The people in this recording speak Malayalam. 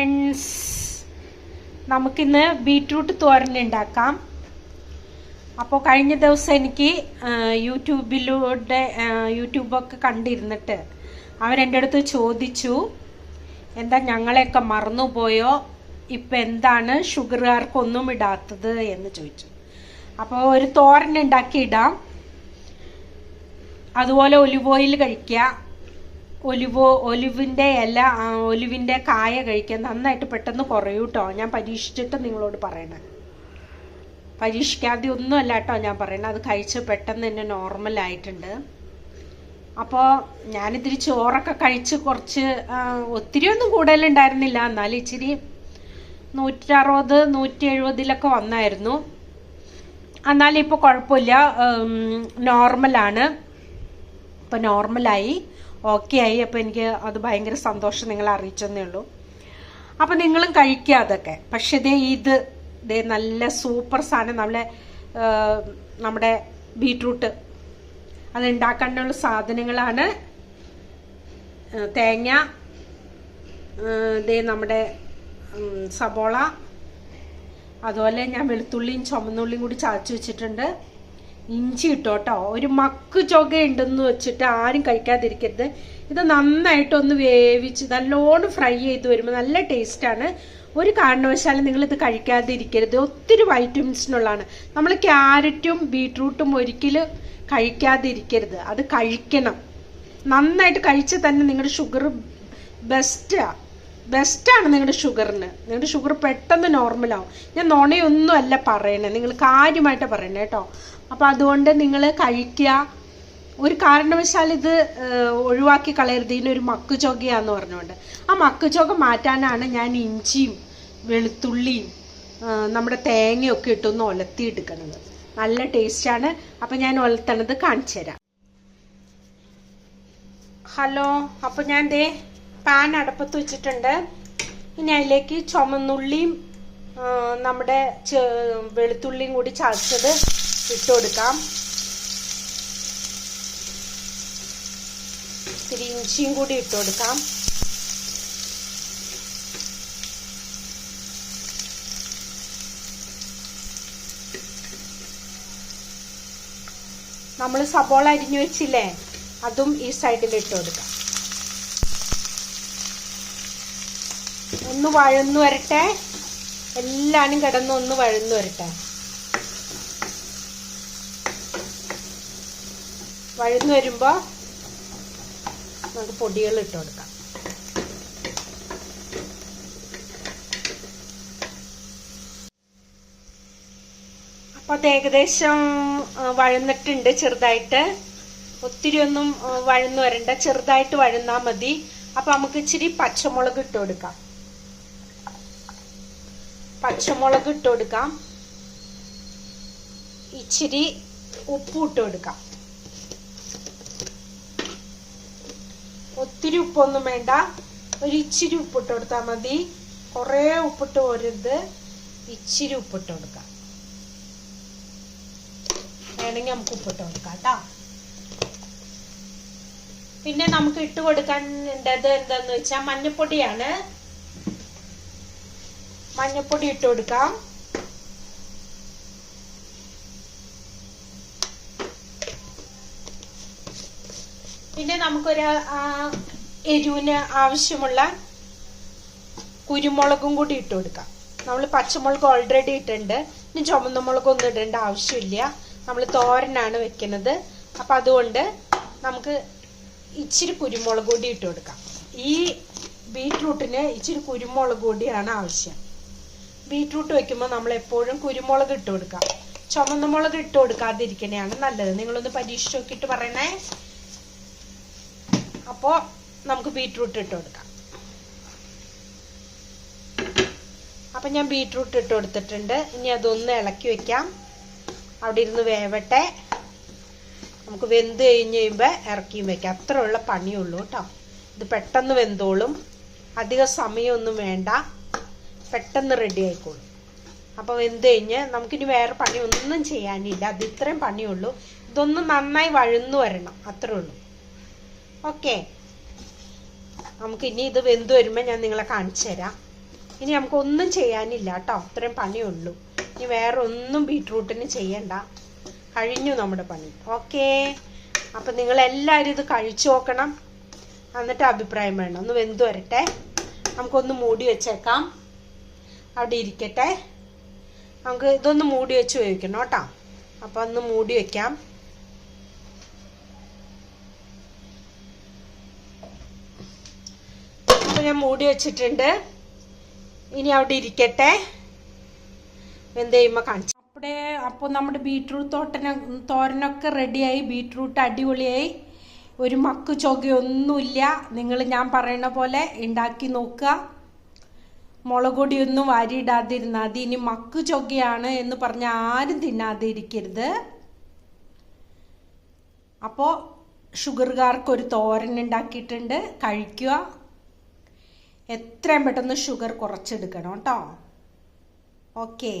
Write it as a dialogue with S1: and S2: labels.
S1: ഫ്രണ്ട്സ് നമുക്കിന്ന് ബീട്രൂട്ട് തോരൻ ഉണ്ടാക്കാം. അപ്പോൾ കഴിഞ്ഞ ദിവസം എനിക്ക് യൂട്യൂബിലൂടെ യൂട്യൂബൊക്കെ കണ്ടിരുന്നിട്ട് അവരെന്റെ അടുത്ത് ചോദിച്ചു എന്താ ഞങ്ങളെയൊക്കെ മറന്നുപോയോ? ഇപ്പം എന്താണ് ഷുഗറുകാർക്കൊന്നും ഇടാത്തത് എന്ന് ചോദിച്ചു. അപ്പോൾ ഒരു തോരൻ ഉണ്ടാക്കി ഇടാം അതുപോലെ ഒലിവ് ഓയിൽ കഴിക്കുക. ഒലിവ് ഒലിവിന്റെ ആ, ഒലിവിന്റെ കായ കഴിക്കാൻ നന്നായിട്ട് പെട്ടെന്ന് കുറയും കേട്ടോ ഞാൻ പരീക്ഷിച്ചിട്ട് നിങ്ങളോട് പറയണേ. പരീക്ഷിക്കാതെ ഒന്നുമല്ല കേട്ടോ ഞാൻ പറയണത് അത് കഴിച്ച് പെട്ടെന്ന് തന്നെ നോർമൽ ആയിട്ടുണ്ട്. അപ്പോൾ ഞാനിത്തിരി ചോറൊക്കെ കഴിച്ച് കുറച്ച് ഒത്തിരി ഒന്നും കൂടുതലുണ്ടായിരുന്നില്ല എന്നാലും ഇച്ചിരി നൂറ്റി അറുപത് നൂറ്റി എഴുപതിലൊക്കെ വന്നായിരുന്നു. എന്നാലും ഇപ്പോൾ കുഴപ്പമില്ല. നോർമലാണ് ഇപ്പം നോർമലായി ഓക്കെ ആയി. അപ്പോൾ എനിക്ക് അത് ഭയങ്കര സന്തോഷം നിങ്ങൾ അറിയിച്ചെന്നേ ഉള്ളൂ. അപ്പം നിങ്ങളും കഴിക്കുക അതൊക്കെ. പക്ഷേ ദേ ഇത് ഇതേ നല്ല സൂപ്പർ സാധനം. നമ്മളെ നമ്മുടെ ബീട്രൂട്ട്. അത് ഉണ്ടാക്കാനുള്ള സാധനങ്ങളാണ് തേങ്ങ ഇതേ നമ്മുടെ സബോള. അതുപോലെ ഞാൻ വെളുത്തുള്ളിയും ചുമന്നുള്ളിയും കൂടി ചതച്ച് വെച്ചിട്ടുണ്ട്. ഇഞ്ചി ഇട്ടോട്ടോ. ഒരു മക്ക് ചൊകയുണ്ടെന്ന് വെച്ചിട്ട് ആരും കഴിക്കാതിരിക്കരുത്. ഇത് നന്നായിട്ടൊന്ന് വേവിച്ച് നല്ലോണം ഫ്രൈ ചെയ്ത് വരുമ്പോൾ നല്ല ടേസ്റ്റാണ്. ഒരു കാരണവശാലും നിങ്ങൾ നിങ്ങളിത് കഴിക്കാതിരിക്കരുത്. ഒത്തിരി വൈറ്റമിൻസിനുള്ളതാണ് നമ്മൾ ക്യാരറ്റും ബീട്രൂട്ടും ഒരിക്കലും കഴിക്കാതിരിക്കരുത്. അത് കഴിക്കണം. നന്നായിട്ട് കഴിച്ച് തന്നെ നിങ്ങളുടെ ഷുഗർ ബെസ്റ്റാണ് ബെസ്റ്റാണ് നിങ്ങളുടെ ഷുഗറിന്. നിങ്ങളുടെ ഷുഗർ പെട്ടെന്ന് നോർമലാവും. ഞാൻ നുണയൊന്നും അല്ല പറയണേ. നിങ്ങൾ കാര്യമായിട്ട് പറയണേ കേട്ടോ. അപ്പം അതുകൊണ്ട് നിങ്ങൾ കഴിക്കുക ഒരു കാരണവശാൽ ഇത് ഒഴിവാക്കി കളയരുത്. ഇതിനൊരു മക്ക് ചൊകയാന്ന് പറഞ്ഞുകൊണ്ട്. ആ മക്ക് ചൊക മാറ്റാനാണ് ഞാൻ ഇഞ്ചിയും വെളുത്തുള്ളിയും നമ്മുടെ തേങ്ങയൊക്കെ ഇട്ടൊന്ന് ഒലത്തിയെടുക്കുന്നത്. നല്ല ടേസ്റ്റാണ്. അപ്പം ഞാൻ ഒലത്തണത് കാണിച്ചു തരാം. ഹലോ അപ്പോൾ ഞാൻ ദേ പാൻ അടപ്പത്ത് വെച്ചിട്ടുണ്ട്. ഇനി അതിലേക്ക് ചുമന്നുള്ളിയും നമ്മുടെ വെളുത്തുള്ളിയും കൂടി ചതച്ചത് ഇട്ട് കൊടുക്കാം. ഇത്തിരി ഇഞ്ചിയും കൂടി ഇട്ട് കൊടുക്കാം. നമ്മൾ സബോള അരിഞ്ഞു വെച്ചില്ലേ അതും ഈ സൈഡിൽ ഇട്ട് കൊടുക്കാം. ഒന്ന് വഴന്നു വരട്ടെ. എല്ലാവരും കിടന്ന് ഒന്ന് വഴന്നു വരട്ടെ. വഴന്നു വരുമ്പോൾ നമുക്ക് പൊടികൾ ഇട്ട് കൊടുക്കാം. അപ്പൊ അത് ഏകദേശം വഴന്നിട്ടുണ്ട് ചെറുതായിട്ട്. ഒത്തിരി ഒന്നും വഴന്ന് വരണ്ട. ചെറുതായിട്ട് വഴന്നാ മതി. അപ്പൊ നമുക്ക് ഇച്ചിരി പച്ചമുളക് ഇട്ട് കൊടുക്കാം. പച്ചമുളക് ഇട്ട് കൊടുക്കാം. ഇച്ചിരി ഉപ്പ് ഇട്ട് കൊടുക്കാം. ഒത്തിരി ഉപ്പൊന്നും വേണ്ട. ഒരു ഇച്ചിരി ഉപ്പിട്ട് കൊടുത്താൽ മതി. കുറേ ഉപ്പിട്ട് പോരുത്. ഇച്ചിരി ഉപ്പിട്ട് കൊടുക്കാം. വേണമെങ്കിൽ നമുക്ക് ഉപ്പിട്ട് കൊടുക്കാം കേട്ടോ. പിന്നെ നമുക്ക് ഇട്ട് കൊടുക്കേണ്ടത് എന്താന്ന് വെച്ചാൽ മഞ്ഞപ്പൊടിയാണ്. മഞ്ഞപ്പൊടി ഇട്ട് കൊടുക്കാം. പിന്നെ നമുക്കൊരു എരിവിന് ആവശ്യമുള്ള കുരുമുളകും കൂടി ഇട്ട് കൊടുക്കാം. നമ്മൾ പച്ചമുളക് ഓൾറെഡി ഇട്ടിട്ടുണ്ട്. ഇനി ചുമന്ന മുളകൊന്നും ഇടേണ്ട ആവശ്യമില്ല. നമ്മൾ തോരനാണ് വെക്കുന്നത്. അപ്പം അതുകൊണ്ട് നമുക്ക് ഇച്ചിരി കുരുമുളക് കൂടി ഇട്ട് കൊടുക്കാം. ഈ ബീട്രൂട്ടിന് ഇച്ചിരി കുരുമുളക് കൂടിയാണ് ആവശ്യം. ബീറ്റ്റൂട്ട് വെക്കുമ്പോൾ നമ്മൾ എപ്പോഴും കുരുമുളക് ഇട്ട് കൊടുക്കാം. ചുമന്ന മുളക് ഇട്ട് കൊടുക്കാതിരിക്കണയാണ് നല്ലത്. നിങ്ങളൊന്ന് പരീക്ഷിച്ച് നോക്കിയിട്ട് പറയണേ. അപ്പോൾ നമുക്ക് ബീട്രൂട്ട് ഇട്ട് കൊടുക്കാം. അപ്പം ഞാൻ ബീട്രൂട്ട് ഇട്ട് കൊടുത്തിട്ടുണ്ട്. ഇനി അതൊന്ന് ഇളക്കി വെക്കാം. അവിടെ ഇരുന്ന് വേവട്ടെ. നമുക്ക് വെന്ത് കഴിഞ്ഞ് കഴിയുമ്പോൾ ഇറക്കിയും വെക്കാം. അത്രയുള്ള പണിയുള്ളൂ കേട്ടോ. ഇത് പെട്ടെന്ന് വെന്തോളും. അധികം സമയമൊന്നും വേണ്ട. പെട്ടെന്ന് റെഡി ആയിക്കോളും. അപ്പോൾ വെന്ത് കഴിഞ്ഞ് നമുക്കിനി വേറെ പണിയൊന്നും ചെയ്യാനില്ല. അത് ഇത്രയും പണിയുള്ളൂ. ഇതൊന്ന് നന്നായി വഴന്നു വരണം. അത്രേ ഓക്കെ. നമുക്ക് ഇനി ഇത് വെന്ത് വരുമ്പോൾ ഞാൻ നിങ്ങളെ കാണിച്ചു തരാം. ഇനി നമുക്ക് ഒന്നും ചെയ്യാനില്ല കേട്ടോ. അത്രയും പണിയുള്ളൂ. ഇനി വേറെ ഒന്നും ബീട്രൂട്ടിന് ചെയ്യണ്ട. കഴിഞ്ഞു നമ്മുടെ പണി. ഓക്കേ. അപ്പം നിങ്ങൾ എല്ലാവരും ഇത് കഴിച്ചു നോക്കണം. എന്നിട്ട് അഭിപ്രായം വേണം. ഒന്ന് വെന്ത് വരട്ടെ. നമുക്കൊന്ന് മൂടി വെച്ചേക്കാം. അവിടെ ഇരിക്കട്ടെ. നമുക്ക് ഇതൊന്ന് മൂടി വെച്ച് ഉപയോഗിക്കണം കേട്ടോ. അപ്പം ഒന്ന് മൂടി വെക്കാം. ഞാൻ മൂടി വെച്ചിട്ടുണ്ട്. ഇനി അവിടെ ഇരിക്കട്ടെ. എന്ത് ചെയ്യുമ്പോൾ കാണിച്ചു അവിടെ അപ്പോൾ നമ്മുടെ ബീട്രൂട്ട് തോട്ടന തോരനൊക്കെ റെഡിയായി. ബീട്രൂട്ട് അടിപൊളിയായി. ഒരു മക്ക് ചൊകയൊന്നുമില്ല നിങ്ങൾ ഞാൻ പറയുന്ന പോലെ ഉണ്ടാക്കി നോക്കുക. മുളകൊടിയൊന്നും വാരി വാരിയിടാതിരുന്നാൽ മതി. ഇനി മക്ക് ചൊകയാണ് എന്ന് പറഞ്ഞ ആരും തിന്നാതെ ഇരിക്കരുത്. അപ്പോൾ ഷുഗറുകാർക്ക് ഒരു തോരൻ ഉണ്ടാക്കിയിട്ടുണ്ട് കഴിക്കുക. എത്രയും പെട്ടെന്ന് ഷുഗർ കുറച്ചെടുക്കണം കേട്ടോ. ഓക്കേ